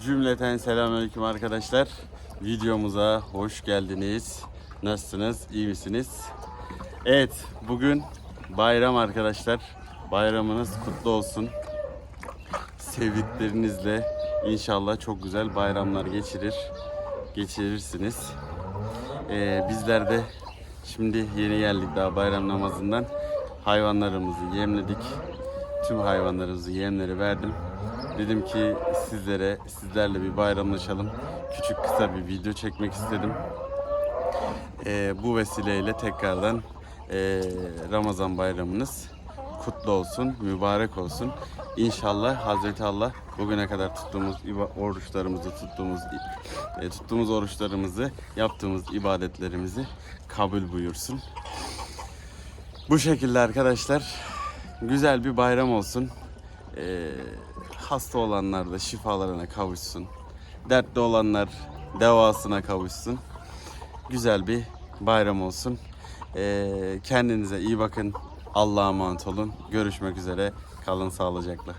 Cümleten selamünaleyküm arkadaşlar. Videomuza hoş geldiniz. Nasılsınız? İyi misiniz? Evet, bugün bayram arkadaşlar. Bayramınız kutlu olsun. Sevdiklerinizle inşallah çok güzel bayramlar geçirir. Geçirirsiniz. Ee, bizler de şimdi yeni geldik daha bayram namazından. Hayvanlarımızı yemledik. Tüm hayvanlarımızı yemleri verdim. Dedim ki sizlere, sizlerle bir bayramlaşalım. Küçük kısa bir video çekmek istedim. Ee, bu vesileyle tekrardan ee, Ramazan bayramınız kutlu olsun, mübarek olsun. İnşallah Hazreti Allah bugüne kadar tuttuğumuz oruçlarımızı, tuttuğumuz e, tuttuğumuz oruçlarımızı, yaptığımız ibadetlerimizi kabul buyursun. Bu şekilde arkadaşlar güzel bir bayram olsun. Ee, hasta olanlar da şifalarına kavuşsun. Dertli olanlar devasına kavuşsun. Güzel bir bayram olsun. Ee, kendinize iyi bakın. Allah'a emanet olun. Görüşmek üzere. Kalın sağlıcakla.